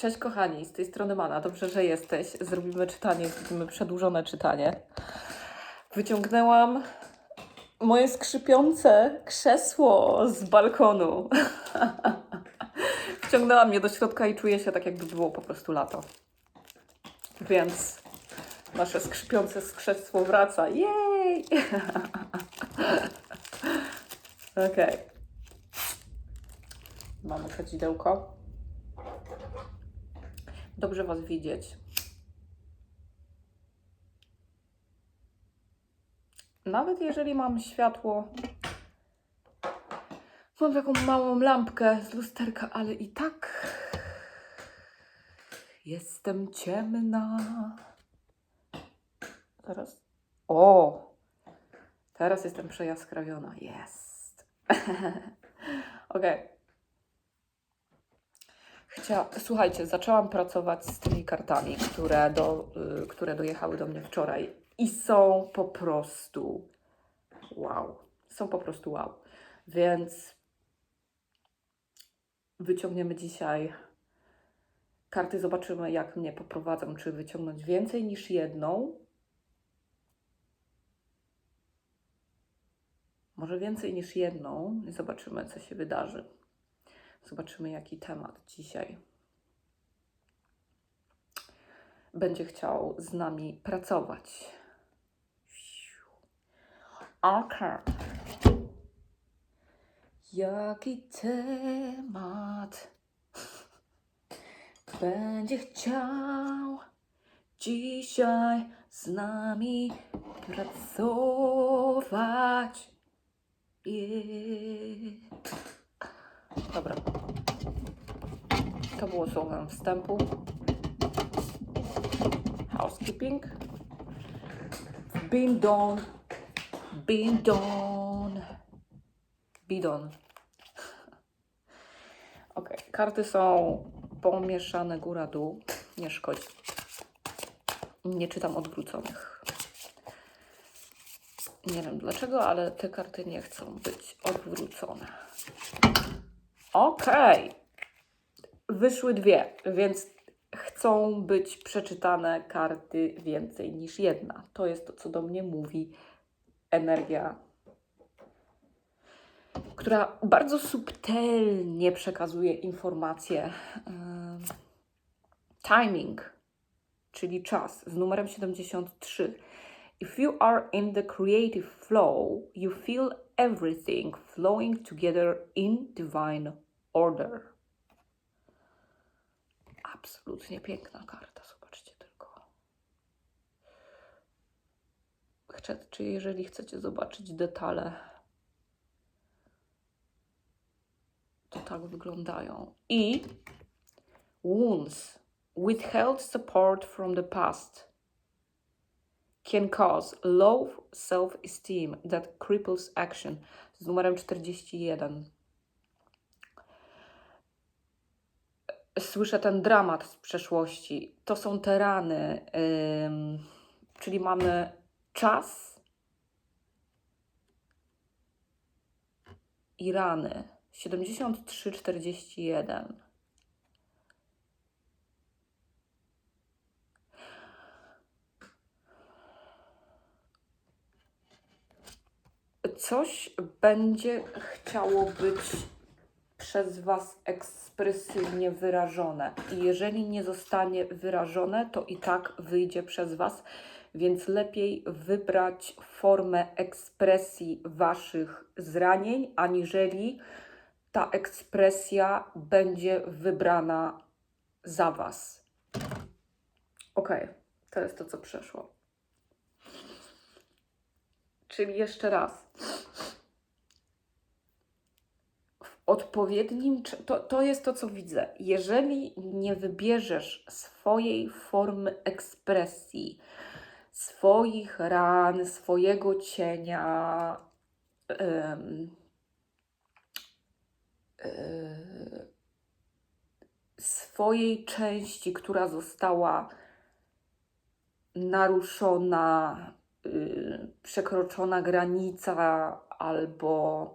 Cześć kochani, z tej strony Mana. Dobrze, że jesteś. Zrobimy czytanie, zrobimy przedłużone czytanie. Wyciągnęłam moje skrzypiące krzesło z balkonu. Wciągnęłam je do środka i czuję się tak, jakby było po prostu lato. Więc nasze skrzypiące krzesło wraca. Jej! Okej. Mamy kadzidełko. Dobrze Was widzieć. Nawet jeżeli mam światło, mam taką małą lampkę z lusterka, ale i tak jestem ciemna. Teraz. O! Teraz jestem przejaskrawiona. Jest. Okej. Słuchajcie, zaczęłam pracować z tymi kartami, które, do, y, które dojechały do mnie wczoraj i są po prostu wow. Są po prostu wow. Więc wyciągniemy dzisiaj karty, zobaczymy jak mnie poprowadzą, czy wyciągnąć więcej niż jedną. Może więcej niż jedną i zobaczymy, co się wydarzy. Zobaczymy, jaki temat dzisiaj będzie chciał z nami pracować. Ok. Jaki temat będzie chciał dzisiaj z nami pracować? Yeah. Dobra. To było słowem wstępu. Housekeeping. Been done. Bidon. Ok, karty są pomieszane góra-dół. Nie szkodzi. Nie czytam odwróconych. Nie wiem dlaczego, ale te karty nie chcą być odwrócone. Okej. Wyszły dwie, więc chcą być przeczytane karty więcej niż jedna. To jest to, co do mnie mówi energia, która bardzo subtelnie przekazuje informacje. Timing, czyli czas, z numerem 73. If you are in the creative flow, you feel everything flowing together in divine order. Absolutnie piękna karta, zobaczcie tylko. Chcę, czy jeżeli chcecie zobaczyć detale, to tak wyglądają. I wounds, withheld support from the past can cause low self-esteem that cripples action z numerem 41. Słyszę ten dramat z przeszłości. To są te rany, czyli mamy czas i rany. 73-41. Coś będzie chciało być przez Was ekspresywnie wyrażone. I jeżeli nie zostanie wyrażone, to i tak wyjdzie przez Was, więc lepiej wybrać formę ekspresji Waszych zranień, aniżeli ta ekspresja będzie wybrana za Was. Ok, to jest to, co przeszło. Czyli jeszcze raz. W odpowiednim. To, to jest to, co widzę. Jeżeli nie wybierzesz swojej formy ekspresji, swoich ran, swojego cienia, e, swojej części, która została naruszona, y, przekroczona granica albo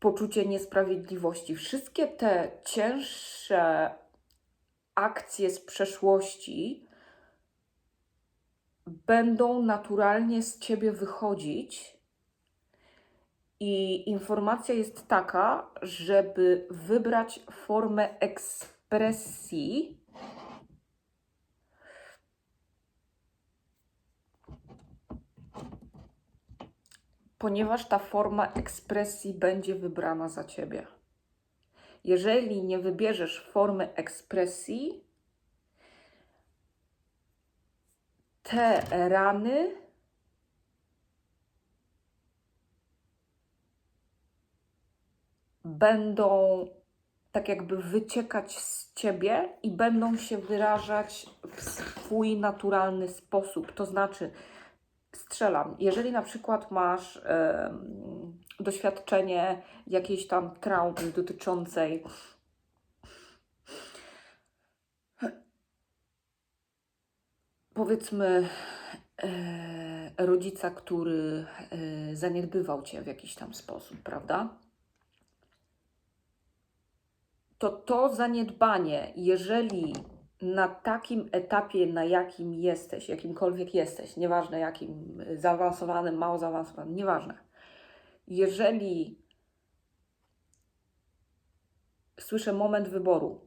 poczucie niesprawiedliwości. Wszystkie te cięższe akcje z przeszłości będą naturalnie z ciebie wychodzić. I informacja jest taka, żeby wybrać formę ekspresji. Ponieważ ta forma ekspresji będzie wybrana za ciebie. Jeżeli nie wybierzesz formy ekspresji, te rany będą tak jakby wyciekać z ciebie i będą się wyrażać w swój naturalny sposób. To znaczy, strzelam, jeżeli na przykład masz doświadczenie jakiejś tam traumy dotyczącej powiedzmy e, rodzica, który e, zaniedbywał cię w jakiś tam sposób, prawda? To to zaniedbanie, jeżeli na takim etapie, na jakim jesteś, jakimkolwiek jesteś, nieważne jakim, zaawansowanym, mało zaawansowanym, nieważne, jeżeli słyszę moment wyboru,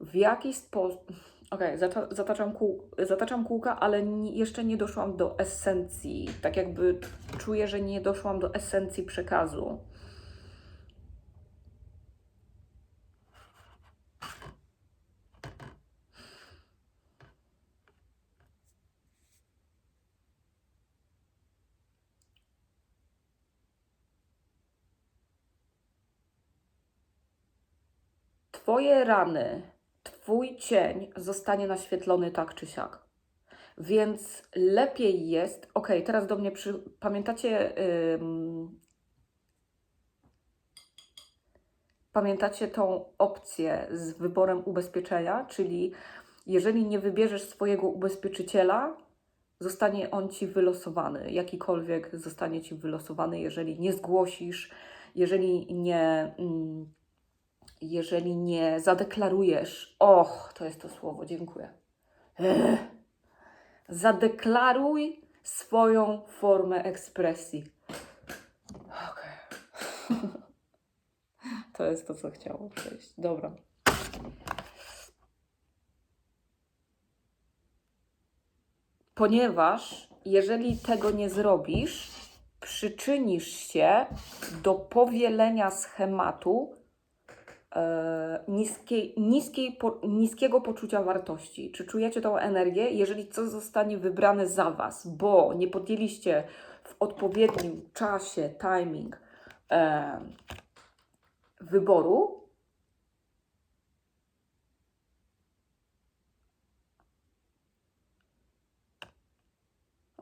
w jaki sposób. Okej, zata zataczam, kół zataczam kółka, ale jeszcze nie doszłam do esencji. Tak jakby czuję, że nie doszłam do esencji przekazu. Twoje rany, Twój cień zostanie naświetlony tak czy siak. Więc lepiej jest. Ok, teraz do mnie przy. Pamiętacie. Pamiętacie tą opcję z wyborem ubezpieczenia? Czyli jeżeli nie wybierzesz swojego ubezpieczyciela, zostanie on ci wylosowany. Jakikolwiek zostanie ci wylosowany, jeżeli nie zgłosisz, jeżeli nie. Ym jeżeli nie zadeklarujesz, och, to jest to słowo, dziękuję. Ech. Zadeklaruj swoją formę ekspresji. Okay. to jest to, co chciało przejść. Dobra. Ponieważ jeżeli tego nie zrobisz, przyczynisz się do powielenia schematu, niskiej, niskiej, po, niskiego poczucia wartości. Czy czujecie tą energię, jeżeli coś zostanie wybrane za Was, bo nie podjęliście w odpowiednim czasie, timing e, wyboru,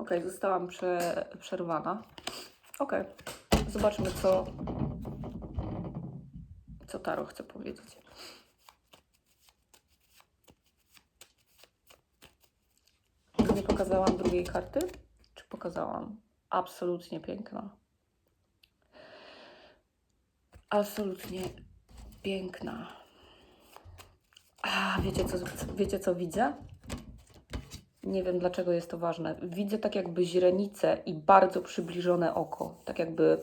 Ok, zostałam prze, przerwana. Ok, zobaczmy, co, co Taro chce powiedzieć. Nie pokazałam drugiej karty? Czy pokazałam? Absolutnie piękna. Absolutnie piękna. A, wiecie co, wiecie co widzę? Nie wiem dlaczego jest to ważne. Widzę tak jakby źrenicę i bardzo przybliżone oko. Tak jakby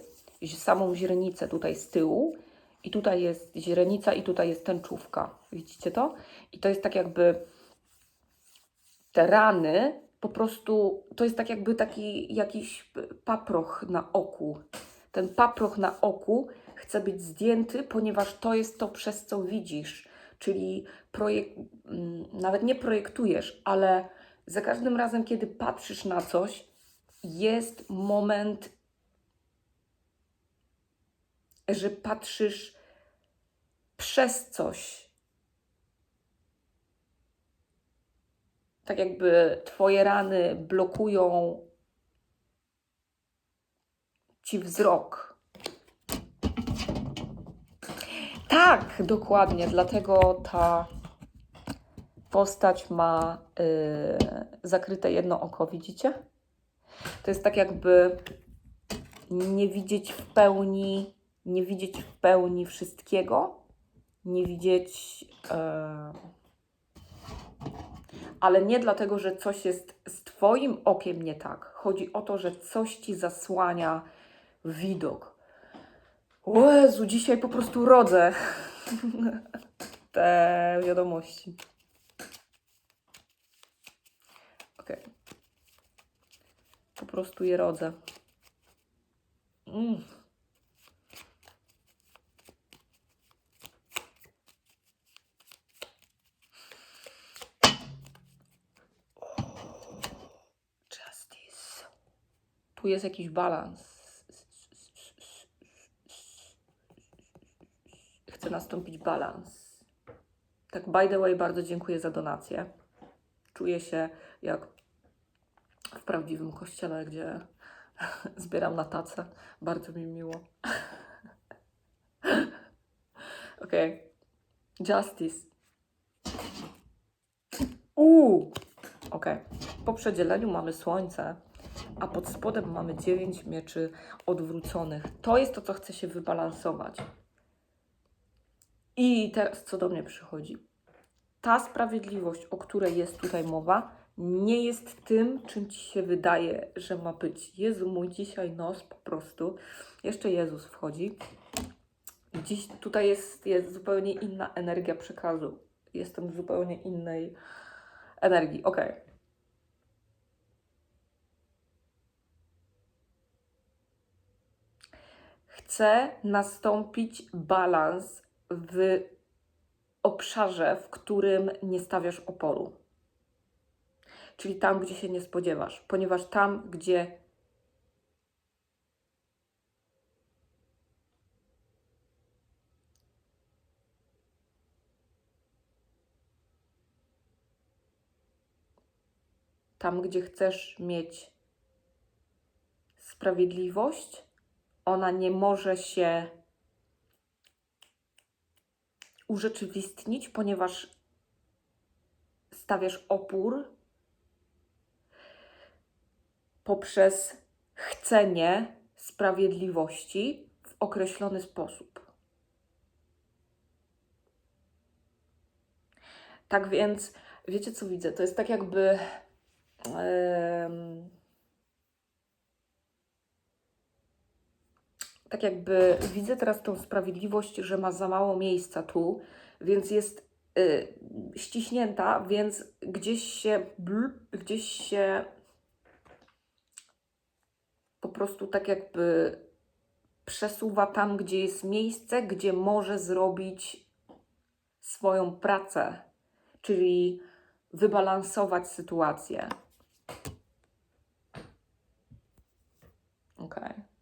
samą źrenicę tutaj z tyłu i tutaj jest źrenica i tutaj jest tęczówka. Widzicie to? I to jest tak jakby te rany, po prostu to jest tak jakby taki jakiś paproch na oku. Ten paproch na oku chce być zdjęty, ponieważ to jest to, przez co widzisz. Czyli mm, nawet nie projektujesz, ale za każdym razem, kiedy patrzysz na coś, jest moment, że patrzysz przez coś. Tak jakby Twoje rany blokują Ci wzrok. Tak, dokładnie, dlatego ta postać ma yy, zakryte jedno oko, widzicie? To jest tak jakby nie widzieć w pełni nie widzieć w pełni wszystkiego, nie widzieć. E, ale nie dlatego, że coś jest z Twoim okiem nie tak. Chodzi o to, że coś ci zasłania widok. O Jezu, dzisiaj po prostu rodzę te wiadomości. Okej. Po prostu je rodzę. Mm. Justice. Tu jest jakiś balans. Chce nastąpić balans. Tak, by the way, bardzo dziękuję za donację. Czuję się jak w prawdziwym kościele, gdzie zbieram na tacę. Bardzo mi miło. Okej. Justice. Uuu! Okej. Po przedzieleniu mamy słońce, a pod spodem mamy dziewięć mieczy odwróconych. To jest to, co chce się wybalansować. I teraz co do mnie przychodzi. Ta sprawiedliwość, o której jest tutaj mowa, nie jest tym, czym ci się wydaje, że ma być. Jezu, mój dzisiaj nos po prostu. Jeszcze Jezus wchodzi. Dziś tutaj jest, jest zupełnie inna energia przekazu. Jestem w zupełnie innej energii. Ok. Chce nastąpić balans w obszarze, w którym nie stawiasz oporu. Czyli tam, gdzie się nie spodziewasz, ponieważ tam, gdzie tam, gdzie chcesz mieć sprawiedliwość, ona nie może się urzeczywistnić, ponieważ stawiasz opór poprzez chcenie sprawiedliwości w określony sposób. Tak więc, wiecie co widzę? To jest tak jakby. em, tak jakby widzę teraz tą sprawiedliwość, że ma za mało miejsca tu, więc jest y, ściśnięta, więc gdzieś się, bl, gdzieś się po prostu tak jakby przesuwa tam, gdzie jest miejsce, gdzie może zrobić swoją pracę, czyli wybalansować sytuację. Okej.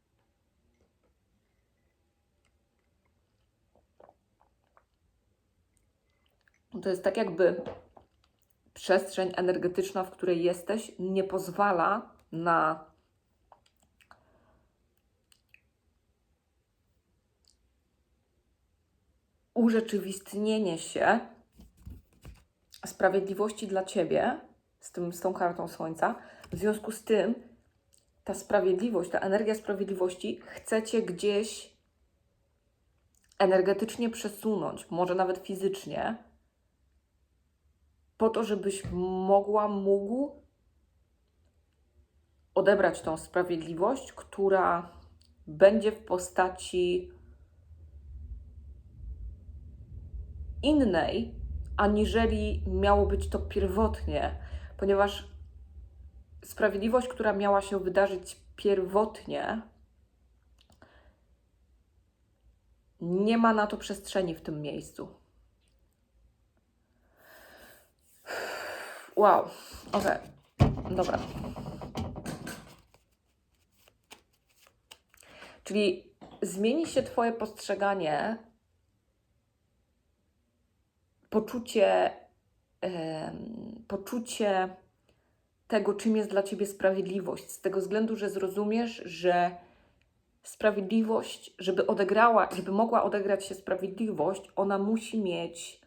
To jest tak jakby przestrzeń energetyczna, w której jesteś, nie pozwala na urzeczywistnienie się sprawiedliwości dla ciebie z, tym, z tą kartą słońca. W związku z tym ta sprawiedliwość, ta energia sprawiedliwości chcecie gdzieś energetycznie przesunąć, może nawet fizycznie, po to, żebyś mogła, mógł odebrać tą sprawiedliwość, która będzie w postaci innej, aniżeli miało być to pierwotnie, ponieważ sprawiedliwość, która miała się wydarzyć pierwotnie, nie ma na to przestrzeni w tym miejscu. Wow, okej, dobra. Czyli zmieni się Twoje postrzeganie poczucie, em, poczucie tego, czym jest dla ciebie sprawiedliwość, z tego względu, że zrozumiesz, że sprawiedliwość, żeby odegrała, żeby mogła odegrać się sprawiedliwość, ona musi mieć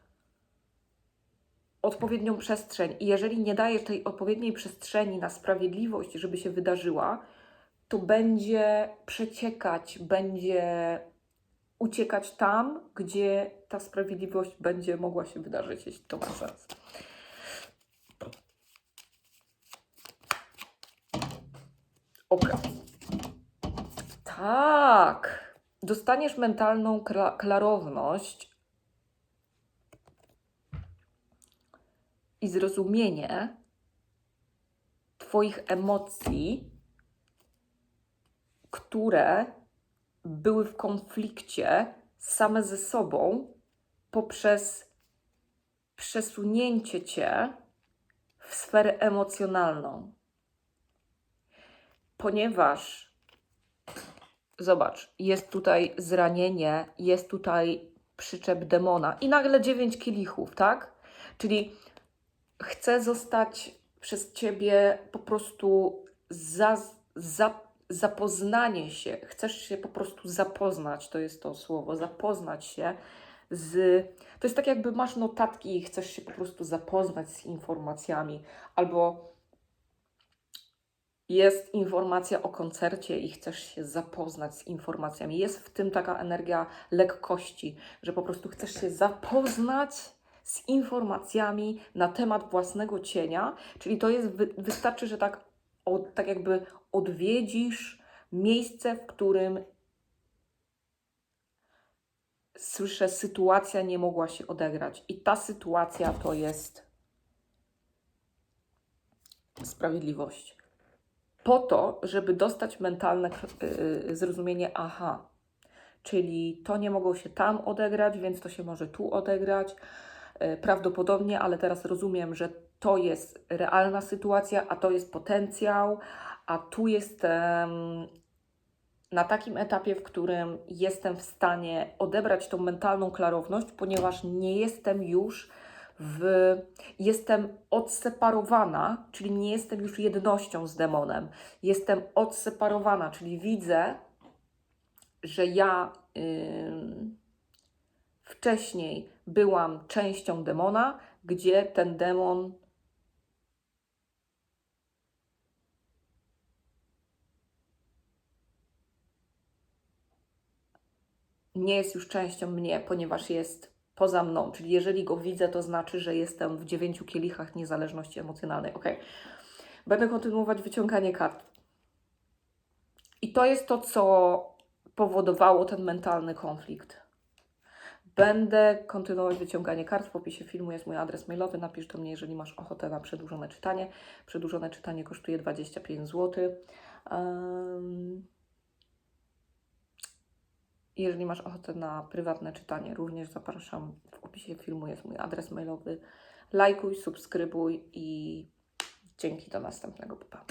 odpowiednią przestrzeń. I jeżeli nie dajesz tej odpowiedniej przestrzeni na sprawiedliwość, żeby się wydarzyła, to będzie przeciekać, będzie uciekać tam, gdzie ta sprawiedliwość będzie mogła się wydarzyć, jeśli to ma sens. Ok. Tak. Dostaniesz mentalną kla- klarowność i zrozumienie Twoich emocji, które były w konflikcie same ze sobą poprzez przesunięcie Cię w sferę emocjonalną. Ponieważ, zobacz, jest tutaj zranienie, jest tutaj przyczep demona i nagle dziewięć kielichów, tak? Czyli chcę zostać przez Ciebie po prostu za, za, zapoznanie się, chcesz się po prostu zapoznać, to jest to słowo, zapoznać się z. To jest tak, jakby masz notatki i chcesz się po prostu zapoznać z informacjami, albo jest informacja o koncercie i chcesz się zapoznać z informacjami. Jest w tym taka energia lekkości, że po prostu chcesz się zapoznać z informacjami na temat własnego cienia, czyli to jest, wy, wystarczy, że tak, od, tak jakby odwiedzisz miejsce, w którym słyszę, sytuacja nie mogła się odegrać. I ta sytuacja to jest sprawiedliwość. Po to, żeby dostać mentalne yy, zrozumienie, aha, czyli to nie mogło się tam odegrać, więc to się może tu odegrać. Yy, prawdopodobnie, ale teraz rozumiem, że to jest realna sytuacja, a to jest potencjał, a tu jestem na takim etapie, w którym jestem w stanie odebrać tą mentalną klarowność, ponieważ nie jestem już w. Jestem odseparowana, czyli nie jestem już jednością z demonem. Jestem odseparowana, czyli widzę, że ja yy, wcześniej byłam częścią demona, gdzie ten demon nie jest już częścią mnie, ponieważ jest poza mną. Czyli jeżeli go widzę, to znaczy, że jestem w dziewięciu kielichach niezależności emocjonalnej. Ok. Będę kontynuować wyciąganie kart. I to jest to, co powodowało ten mentalny konflikt. Będę kontynuować wyciąganie kart. W opisie filmu jest mój adres mailowy. Napisz do mnie, jeżeli masz ochotę na przedłużone czytanie. Przedłużone czytanie kosztuje 25 zł. Um, jeżeli masz ochotę na prywatne czytanie, również zapraszam. W opisie filmu jest mój adres mailowy. Lajkuj, subskrybuj i dzięki do następnego. Pa.